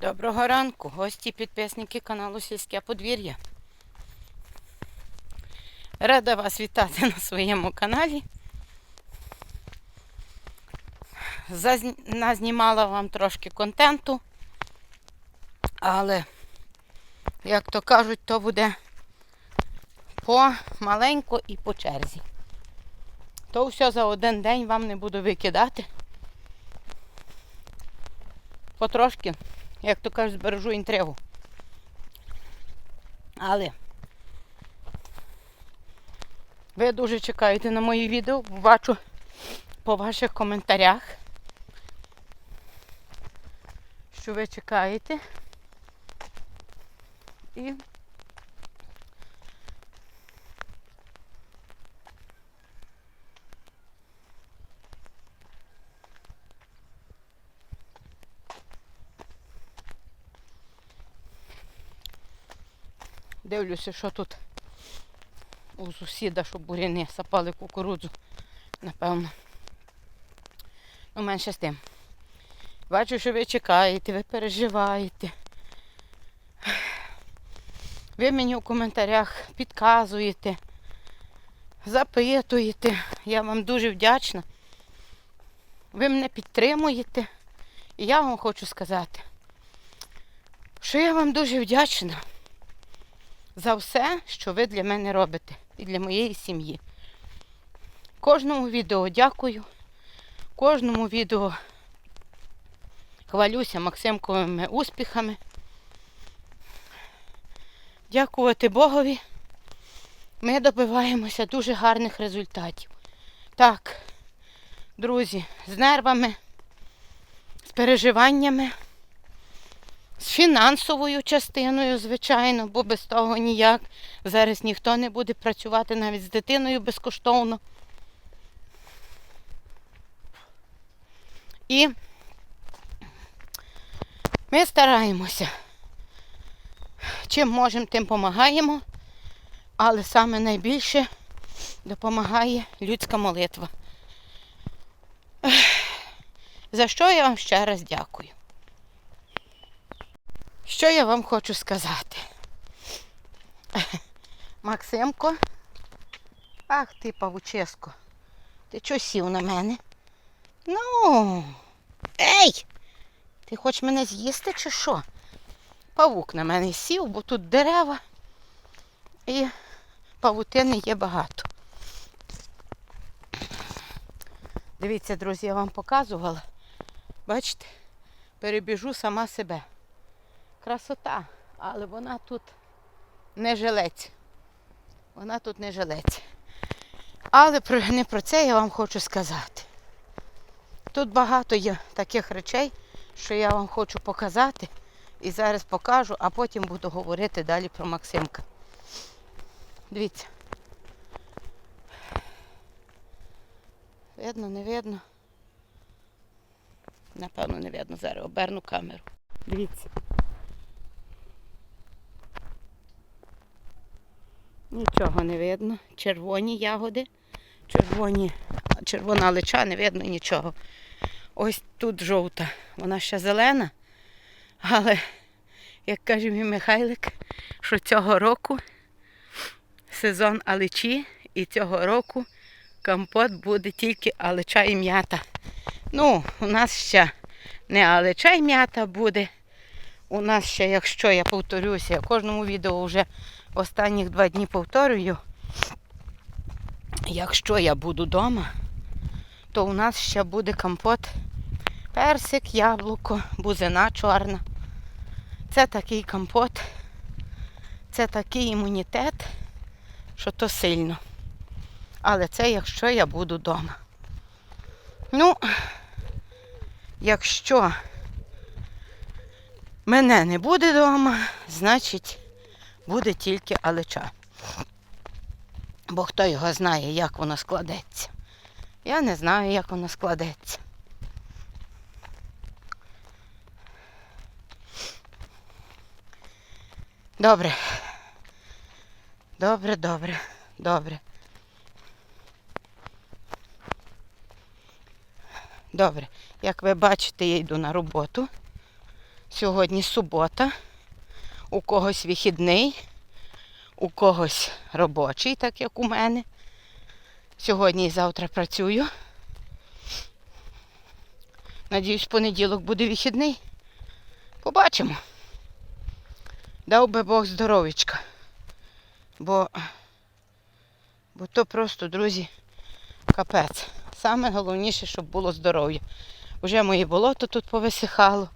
Доброго ранку, гості, підписники каналу Сільське подвір'я. Рада вас вітати на своєму каналі. Назнімала вам трошки контенту, але, як то кажуть, то буде помаленько і по черзі. То все за один день вам не буду викидати. Потрошки як то кажуть, збережу інтригу. Але ви дуже чекаєте на мої відео, бачу по ваших коментарях, що ви чекаєте. І Дивлюся, що тут у сусіда, щоб буряни сапали кукурудзу, напевно. Ну, менше з тим. Бачу, що ви чекаєте, ви переживаєте. Ви мені у коментарях підказуєте, запитуєте. Я вам дуже вдячна. Ви мене підтримуєте. І я вам хочу сказати, що я вам дуже вдячна за все, що ви для мене робите і для моєї сім'ї. Кожному відео дякую. Кожному відео хвалюся Максимковими успіхами. Дякувати Богові. Ми добиваємося дуже гарних результатів. Так, друзі, з нервами, з переживаннями з фінансовою частиною, звичайно, бо без того ніяк. Зараз ніхто не буде працювати навіть з дитиною безкоштовно. І ми стараємося. Чим можемо, тим допомагаємо, але саме найбільше допомагає людська молитва. За що я вам ще раз дякую. Що я вам хочу сказати? Максимко. Ах ти, павуческо. Ти чого сів на мене? Ну. Ей! Ти хочеш мене з'їсти чи що? Павук на мене сів, бо тут дерева і павутини є багато. Дивіться, друзі, я вам показувала. Бачите, перебіжу сама себе красота, але вона тут не жилець. Вона тут не жилець. Але про, не про це я вам хочу сказати. Тут багато є таких речей, що я вам хочу показати. І зараз покажу, а потім буду говорити далі про Максимка. Дивіться. Видно, не видно. Напевно, не видно. Зараз оберну камеру. Дивіться. Нічого не видно. Червоні ягоди, червоні, червона лича, не видно нічого. Ось тут жовта. Вона ще зелена. Але, як каже мій Михайлик, що цього року сезон аличі і цього року компот буде тільки алича і м'ята. Ну, у нас ще не алича і м'ята буде. У нас ще, якщо я повторюся, я в кожному відео вже останніх два дні повторюю, якщо я буду вдома, то у нас ще буде компот персик, яблуко, бузина чорна. Це такий компот, це такий імунітет, що то сильно. Але це якщо я буду вдома. Ну, якщо мене не буде вдома, значить буде тільки алеча. Бо хто його знає, як воно складеться. Я не знаю, як воно складеться. Добре. Добре, добре, добре. Добре. Як ви бачите, я йду на роботу. Сьогодні субота, у когось вихідний, у когось робочий, так як у мене. Сьогодні і завтра працюю. Надіюсь, понеділок буде вихідний. Побачимо. Дав би Бог здоров'ячка. Бо, бо то просто, друзі, капець. Саме головніше, щоб було здоров'я. Вже моє болото тут повисихало.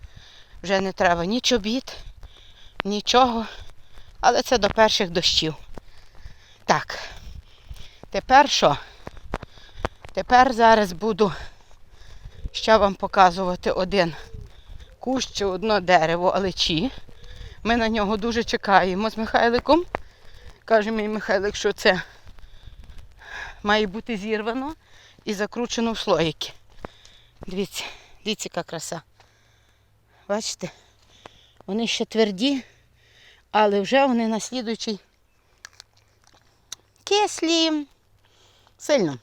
Вже не треба ні чобіт, нічого. Але це до перших дощів. Так. Тепер що? Тепер зараз буду ще вам показувати один кущ чи одне дерево алечі. Ми на нього дуже чекаємо з Михайликом. Каже мій Михайлик, що це має бути зірвано і закручено в слоїки. Дивіться, дивіться, яка краса. Бачите? Вони ще тверді, але вже вони на слідуючий кислі. Сильно.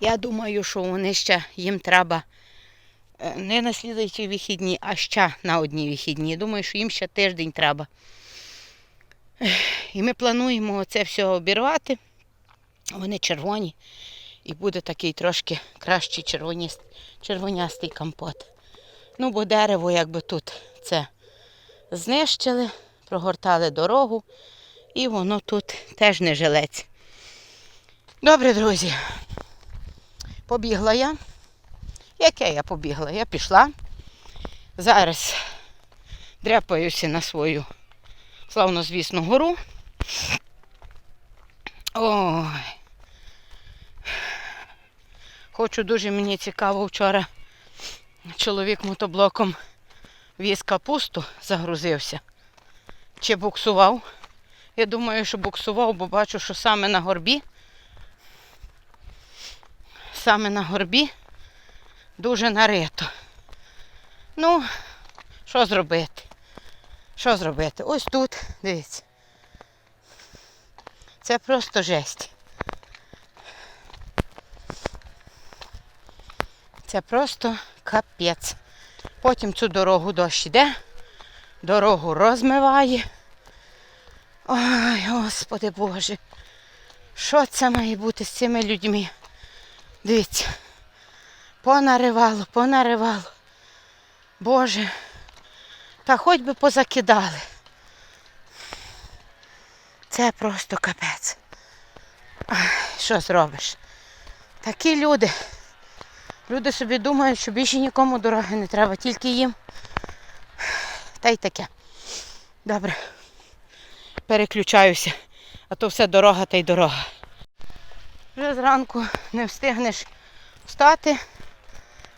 Я думаю, що вони ще їм треба е, не на слідуючі вихідні, а ще на одні вихідні. Думаю, що їм ще тиждень треба. І ми плануємо це все обірвати. Вони червоні. І буде такий трошки кращий червонястий компот. Ну, бо дерево, якби тут це знищили, прогортали дорогу, і воно тут теж не жилець. Добре, друзі. Побігла я. Яке я побігла? Я пішла. Зараз дряпаюся на свою славнозвісну гору. Ой. Хочу дуже мені цікаво вчора. Чоловік мотоблоком віз капусту, загрузився. Чи буксував? Я думаю, що буксував, бо бачу, що саме на горбі. Саме на горбі дуже нарито. Ну, що зробити? Що зробити? Ось тут, дивіться. Це просто жесть. Це просто капець. Потім цю дорогу дощ іде, дорогу розмиває. Ой, Господи Боже, що це має бути з цими людьми? Дивіться, понаривало, понаривало. Боже, та хоч би позакидали. Це просто капець. Ай, Що зробиш? Такі люди. Люди собі думають, що більше нікому дороги не треба, тільки їм. Та й таке. Добре. Переключаюся, а то все дорога та й дорога. Вже зранку не встигнеш встати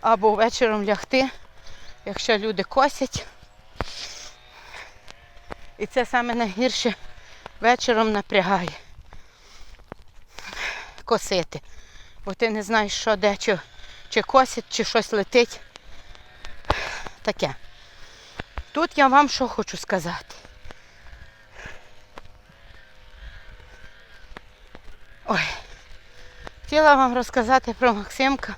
або вечором лягти, якщо люди косять. І це саме найгірше вечором напрягає. Косити. Бо ти не знаєш, що де, чи, чи косять, чи щось летить. Таке. Тут я вам що хочу сказати. Ой. Хотіла вам розказати про Максимка.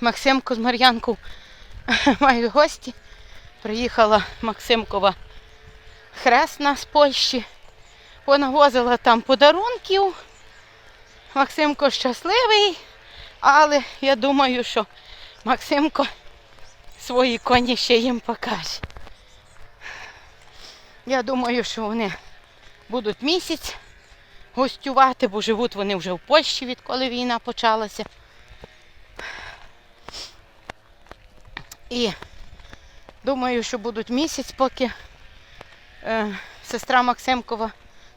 Максимку з Мар'янку мають гості. Приїхала Максимкова хресна з Польщі. Понавозила там подарунків. Максимко щасливий, але я думаю, що Максимко свої коні ще їм покаже. Я думаю, що вони будуть місяць гостювати, бо живуть вони вже в Польщі, відколи війна почалася. І думаю, що будуть місяць, поки е, сестра Максимкова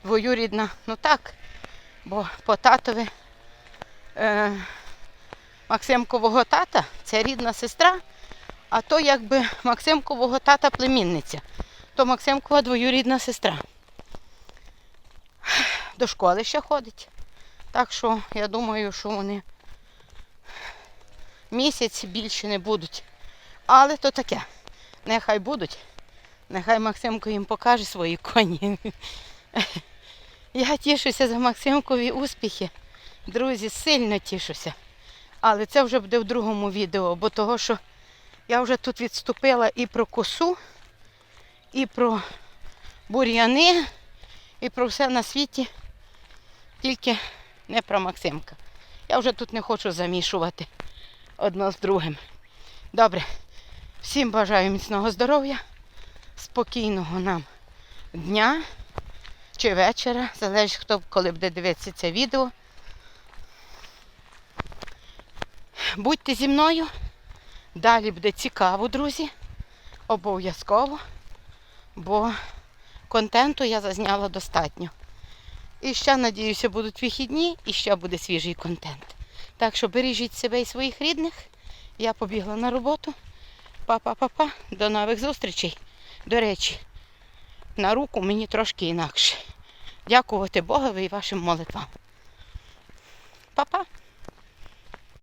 двоюрідна, ну так, бо по татові е, Максимкового тата це рідна сестра, а то якби Максимкового тата племінниця, то Максимкова двоюрідна сестра. До школи ще ходить. Так що я думаю, що вони місяць більше не будуть. Але то таке. Нехай будуть. Нехай Максимко їм покаже свої коні. Я тішуся за Максимкові успіхи. Друзі, сильно тішуся. Але це вже буде в другому відео, бо того, що Я вже тут відступила і про косу, і про бур'яни, і про все на світі, тільки не про Максимка. Я вже тут не хочу замішувати одно з другим. Добре, всім бажаю міцного здоров'я, спокійного нам дня чи вечора, залежить хто коли буде дивитися це відео. Будьте зі мною. Далі буде цікаво, друзі. Обов'язково. Бо контенту я зазняла достатньо. І ще, надіюся, будуть вихідні і ще буде свіжий контент. Так що бережіть себе і своїх рідних. Я побігла на роботу. Па-па-па-па. До нових зустрічей. До речі, на руку мені трошки інакше. Дякувати Богові і вашим молитвам. Па-па.